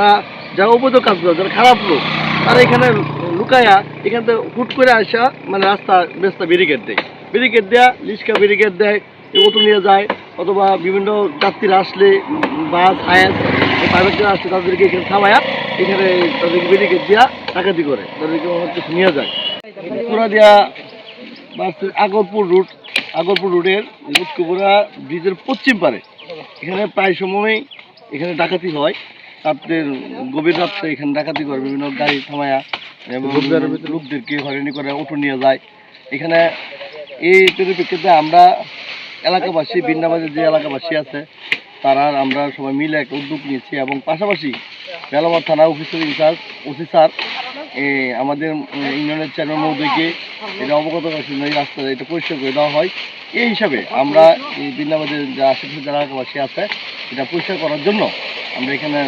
যারা যারা অবৈধ কাজ করে, যারা খারাপ লোক, তারা এখানে লুকায়া এখান থেকে হুট করে আসা মানে রাস্তা বেস্তা ব্যারিকেড দেয়। ব্যারিকেড দেয়া লিস্কা ব্যারিকেড দেয় অটো নিয়ে যায়, অথবা বিভিন্ন যাত্রীরা আসলে বাস হায়াস প্রাইভেট যারা আসলে তাদেরকে এখানে থামায়া, এখানে তাদেরকে ব্যারিকেড দেওয়া ডাকাতি করে। তাদেরকে কিছু নিয়ে যায়। পুরা দেওয়া বাসের আগরপুর রুট আগরপুর রুটের লুৎকুপুরা ব্রিজের পশ্চিম পারে। এখানে প্রায় সময়ই এখানে ডাকাতি হয়। রাত্রের গভীর রাত্রে এখানে ডাকাতি করে বিভিন্ন গাড়ি থামায়া এবং লোকদেরকে হয়রানি করে অটো নিয়ে যায়। এখানে এই পরিপ্রেক্ষিতে আমরা এলাকাবাসী বিন্দাবাজার যে এলাকাবাসী আছে তারা আমরা সবাই মিলে একটা উদ্যোগ নিয়েছি এবং পাশাপাশি বেলামার থানা officer in charge OC sir এ, আমাদের ইউনিয়নের চেয়ারম্যান মহোদয়কে এটা অবগত করার জন্য এই রাস্তা এটা পরিষ্কার করে দেওয়া হয়। এই হিসাবে আমরা এই বৃন্দাবাদের যে আশেপাশে যারা এলাকাবাসী আছে এটা পরিষ্কার করার জন্য আমরা এখানে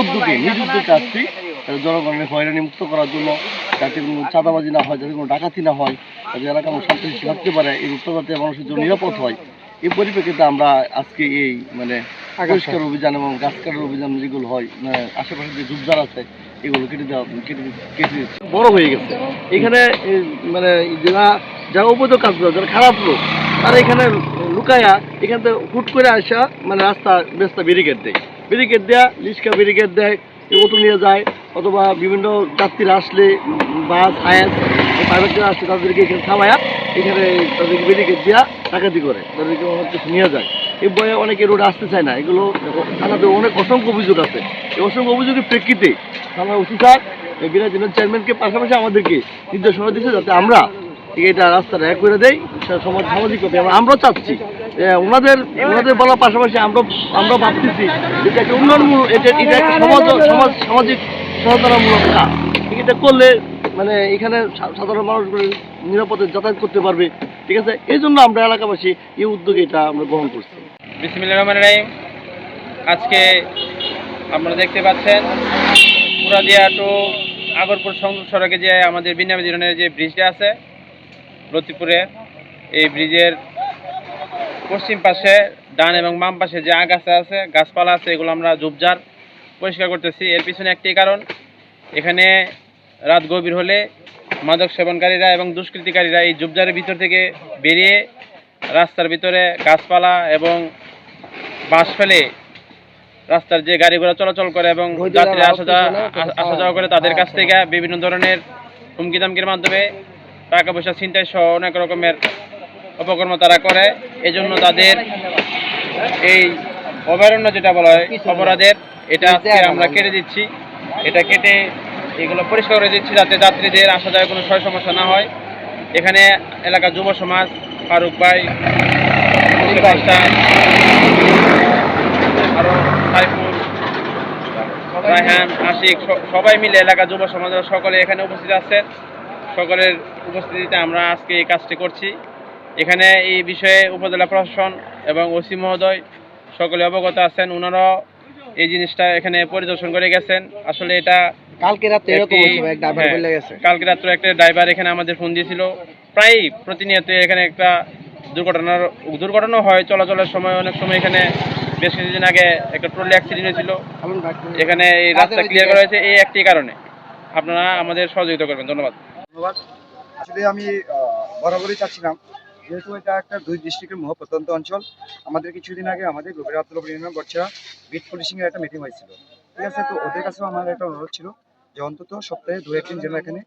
উদ্যোগে নিজ উদ্যোগে আসছি জনগণের হয়রানি মুক্ত করার জন্য যাতে কোনো চাঁদাবাজি না হয় যাতে কোনো ডাকাতি না হয় যাতে এলাকা মানুষ শান্তি থাকতে পারে এই রূপটা যাতে মানুষের জন্য নিরাপদ হয়। এই পরিপ্রেক্ষিতে আমরা আজকে এই মানে পরিষ্কার অভিযান এবং গাছ কাটার অভিযান যেগুলো হয় মানে আশেপাশে যে ঝুপঝার আছে এগুলো কেটে দেওয়া কেটে কেটে দিচ্ছে। বড় হয়ে গেছে। এখানে মানে যারা যারা অবৈধ কাজ করে যারা খারাপ লোক তারা এখানে লুকায়া এখান থেকে হুট করে আসা মানে রাস্তা বেস্তা ব্যারিকেড দেয়। ব্যারিকেড দেয়া লিস্কা ব্যারিকেড দেয় অটো নিয়ে যায়, অথবা বিভিন্ন যাত্রীরা আসলে বাস হায়াস প্রাইভেট যারা আসলে তাদেরকে এখানে থামায়া, এখানে তাদেরকে ব্যারিকেড দেওয়া ডাকাতি করে, তাদেরকে অনেক কিছু নিয়ে যায়। এই বয়ে অনেকে রোড আসতে চায় না। এগুলো থানাতে অনেক অসংখ্য অভিযোগ আছে। এই অসংখ্য অভিযোগের প্রেক্ষিতে থানা ওসি স্যার বিরাট জেলার চেয়ারম্যানকে পাশাপাশি আমাদেরকে নির্দেশনা দিচ্ছে যাতে আমরা এটা রাস্তাটা এক করে দেয় সামাজিকতা এবং আমরাও চাচ্ছি ওনাদের ওনাদের বলার পাশাপাশি আমরা আমরা ভাবতেছি এটা একটা উন্নয়নমূলক এটা এটা একটা সমাজ সমাজ, সামাজিক সচেতনামূলক কাজ। এটা করলে মানে এখানে সাধারণ মানুষগুলো নিরাপদে যাতায়াত করতে পারবে। ঠিক আছে, এই জন্য আমরা এলাকাবাসী এই উদ্যোগে এটা আমরা গ্রহণ করছি। বিসমিল্লাহ রহমান রাহিম। আজকে আপনারা দেখতে পাচ্ছেন পুরাদিয়া টু আগরপুর সংযোগ সড়কে যে আমাদের বিনামী যে ব্রিজটা আছে, লতিপুরে, এই ব্রিজের পশ্চিম পাশে ডান এবং বাম পাশে যে আগাছা আছে গাছপালা আছে এগুলো আমরা ঝোপঝাড় পরিষ্কার করতেছি। এর পিছনে একটি কারণ এখানে রাত গভীর হলে মাদক সেবনকারীরা এবং দুষ্কৃতিকারীরা এই ঝোপঝাড়ের ভিতর থেকে বেরিয়ে রাস্তার ভিতরে গাছপালা এবং বাঁশ ফেলে রাস্তার যে গাড়ি ঘোড়া চলাচল করে এবং যাত্রীরা আসা যাওয়া আসা যাওয়া করে তাদের কাছ থেকে বিভিন্ন ধরনের হুমকি দামকির মাধ্যমে টাকা পয়সা ছিনতাই সহ অনেক রকমের অপকর্ম তারা করে, এজন্য তাদের এই অভয়ারণ্য যেটা বলা হয়, অপরাধের, এটা আমরা কেটে দিচ্ছি। এটা কেটে এগুলো পরিষ্কার করে দিচ্ছি যাতে যাত্রীদের আসা যাওয়ার কোনো সয় সমস্যা না হয়। এখানে এলাকার যুব সমাজ, ফারুক ভাই মাস্টার আরও সাইফুল, রায়হান, আশিক সবাই মিলে এলাকা যুব সমাজের সকলে এখানে উপস্থিত আছেন। সকলের উপস্থিতিতে আমরা আজকে এই কাজটি করছি। এখানে এই বিষয়ে উপজেলা প্রশাসন এবং ওসি মহোদয় সকলে অবগত আছেন। ওনারাও এই জিনিসটা এখানে পরিদর্শন করে গেছেন। আসলে এটা কালকে রাতে এরকম হয়েছে এক ড্রাইভার হ্যাঁ, বলে গেছে। কালকে রাত্রে একটা ড্রাইভার এখানে আমাদের ফোন দিয়েছিল। প্রায় প্রতিনিয়ত এখানে একটা দুর্ঘটনার দুর্ঘটনা হয় চলাচলের সময় অনেক সময় এখানে বেশ কিছুদিন আগে একটা ট্রলি অ্যাক্সিডেন্ট হয়েছিল। এখানে এই রাস্তা ক্লিয়ার করা হয়েছে এই একটি কারণে। আপনারা আমাদের সহযোগিতা করবেন। ধন্যবাদ। ধন্যবাদ। আসলে আমি বরাবরই চাচ্ছিলাম যেহেতু এটা একটা দুই ডিস্ট্রিক্টের মহ প্রত্যন্ত অঞ্চল, আমাদের কিছুদিন আগে আমাদের গভীর আত্মলভ বর্ষা বিট পুলিশিং এর একটা মিটিং হয়েছিল। ঠিক আছে? তো ওদের কাছেও আমার একটা অনুরোধ ছিল যে অন্তত সপ্তাহে দু একদিন যেন এখানে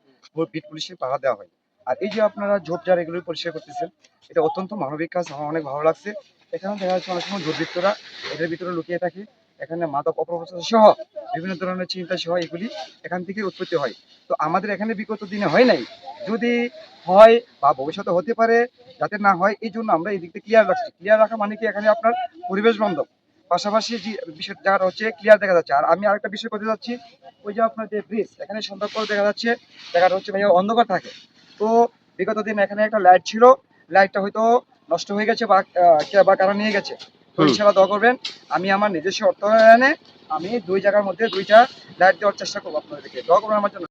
বিট পুলিশের পাহারা দেওয়া হয়। আর এই যে আপনারা ঝোপঝাড় এগুলো পরিষ্কার করতেছেন, এটা অত্যন্ত মানবিক কাজ, আমার অনেক ভালো লাগছে। এখানে দেখা যাচ্ছে অনেক সময় দুর্বৃত্তরা এদের ভিতরে লুকিয়ে থাকে। এখানে মাদক অপপ্রচার সহ বিভিন্ন ধরনের চিন্তা সহ এগুলি এখান থেকে উৎপত্তি হয়। তো আমাদের এখানে বিগত দিনে হয় নাই। যদি হয় বা ভবিষ্যতে হতে পারে, যাতে না হয়, এই জন্য আমরা এই দিকটা ক্লিয়ার রাখছি। ক্লিয়ার রাখা মানে কি? এখানে আপনার পরিবেশ বান্ধব। পাশাপাশি যে বিষয় জায়গাটা হচ্ছে ক্লিয়ার দেখা যাচ্ছে। আর আমি আরেকটা বিষয় করতে যাচ্ছি ওই যে আপনার যে ব্রিজ এখানে সন্ধ্যা পরে দেখা যাচ্ছে জায়গাটা হচ্ছে ভাইয়া অন্ধকার থাকে। তো বিগত দিন এখানে একটা লাইট ছিল। লাইটটা হয়তো নষ্ট হয়ে গেছে বা বা কারা নিয়ে গেছে। তো দেওয়া করবেন। আমি আমার নিজস্ব অর্থায়নে আমি দুই জায়গার মধ্যে দুইটা লাইট দেওয়ার চেষ্টা করব আপনাদেরকে। দোয়া করবেন আমার জন্য।